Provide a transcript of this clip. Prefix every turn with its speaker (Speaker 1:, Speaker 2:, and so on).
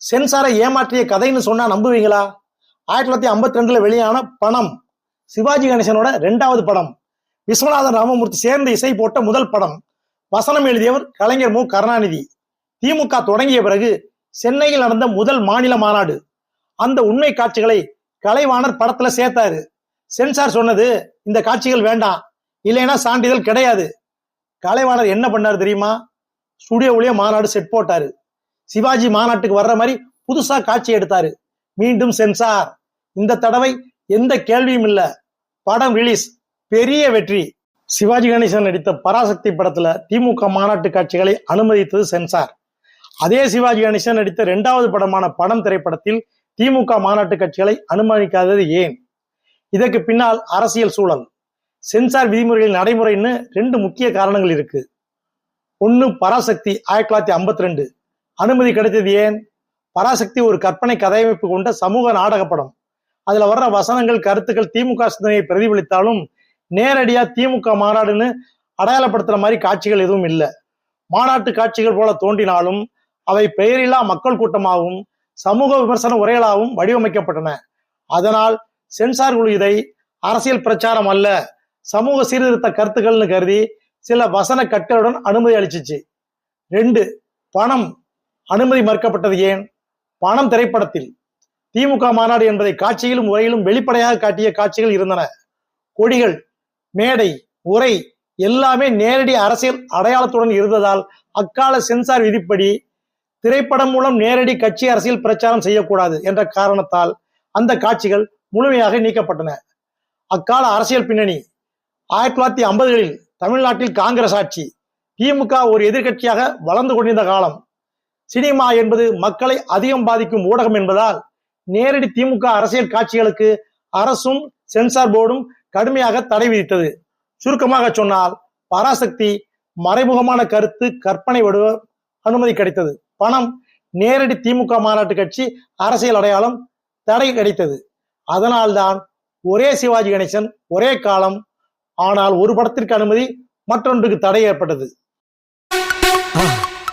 Speaker 1: சென்சாரை ஏமாற்றிய கதைன்னு சொன்னா நம்புவீங்களா? ஆயிரத்தி தொள்ளாயிரத்தி ஐம்பத்தி ரெண்டுல வெளியான பணம் சிவாஜி கணேசனோட ரெண்டாவது படம் விஸ்வநாதன் ராமமூர்த்தி சேர்ந்து இசை போட்ட முதல் படம் வசனம் எழுதியவர் கலைஞர் மு. கருணாநிதி. திமுக தொடங்கிய பிறகு சென்னையில் நடந்த முதல் மாநில மாநாடு. அந்த உண்மை காட்சிகளை கலைவாணர் படத்துல சேர்த்தாரு. சென்சார் சொன்னது இந்த காட்சிகள் வேண்டாம் இல்லைன்னா சான்றிதழ் கிடையாது. கலைவாணர் என்ன பண்ணாரு தெரியுமா? ஸ்டுடியோவிலேயே மாநாடு செட் போட்டாரு. சிவாஜி மாநாட்டுக்கு வர்ற மாதிரி புதுசா காட்சி எடுத்தாரு. மீண்டும் சென்சார். இந்த தடவை எந்த கேள்வியும் இல்ல. படம் ரிலீஸ் பெரிய வெற்றி. சிவாஜி கணேசன் நடித்த பராசக்தி படத்துல திமுக மாநாட்டு காட்சிகளை அனுமதித்தது சென்சார். அதே சிவாஜி கணேசன் நடித்த இரண்டாவது படமான படம் திரைப்படத்தில் திமுக மாநாட்டு காட்சிகளை அனுமதிக்காதது ஏன்? இதற்கு பின்னால் அரசியல் சூழல். சென்சார் விதிமுறைகளின் நடைமுறைன்னு ரெண்டு முக்கிய காரணங்கள் இருக்கு. ஒன்னு பராசக்தி ஆயிரத்தி தொள்ளாயிரத்தி ஐம்பத்தி ரெண்டு. அனுமதி கிடைத்தது ஏன்? பராசக்தி ஒரு கற்பனை கதையமைப்பு கொண்ட சமூக நாடக படம் அதுல வர்ற வசனங்கள் கருத்துக்கள் திமுக சிந்தனையை பிரதிபலித்தாலும் நேரடியா திமுக மாநாடுன்னு அடையாளப்படுத்துற மாதிரி காட்சிகள் எதுவும் இல்லை. மாநாட்டு காட்சிகள் போல தோன்றினாலும் அவை பெயரில்லா மக்கள் கூட்டமாகவும் சமூக விமர்சன உரைகளாகவும் வடிவமைக்கப்பட்டன. அதனால் சென்சார் குழு இதை அரசியல் பிரச்சாரம் அல்ல சமூக சீர்திருத்த கருத்துக்கள்னு கருதி சில வசன கட்டுகளுடன் அனுமதி அளிச்சிச்சு. ரெண்டு பணம். அனுமதி மறுக்கப்பட்டது ஏன்? பணம் திரைப்படத்தில் திமுக மாநாடு என்பதை காட்சியிலும் உரையிலும் வெளிப்படையாக காட்டிய காட்சிகள் இருந்தன. கொடிகள் மேடை உரை எல்லாமே நேரடி அரசியல் அடையாளத்துடன் இருந்ததால் அக்கால சென்சார் விதிப்படி திரைப்படம் மூலம் நேரடி கட்சி அரசியல் பிரச்சாரம் செய்யக்கூடாது என்ற காரணத்தால் அந்த காட்சிகள் முழுமையாக நீக்கப்பட்டன. அக்கால அரசியல் பின்னணி ஆயிரத்தி தொள்ளாயிரத்தி ஐம்பதுகளில் தமிழ்நாட்டில் காங்கிரஸ் ஆட்சி திமுக ஒரு எதிர்க்கட்சியாக வளர்ந்து கொண்டிருந்த காலம். சினிமா என்பது மக்களை அதிகம் பாதிக்கும் ஊடகம் என்பதால் நேரடி திமுக அரசியல் காட்சிகளுக்கு அரசும் சென்சார் போர்டும் கடுமையாக தடை விதித்தது. சுருக்கமாக சொன்னால் பராசக்தி மறைமுகமான கருத்து கற்பனை விடுவ அனுமதி கிடைத்தது. பணம் நேரடி திமுக மாநாட்டு கட்சி அரசியல் அடையாளம் தடை கிடைத்தது. அதனால்தான் ஒரே சிவாஜி கணேசன் ஒரே காலம் ஆனால் ஒரு படத்திற்கு அனுமதி மற்றொன்றுக்கு தடை ஏற்பட்டது.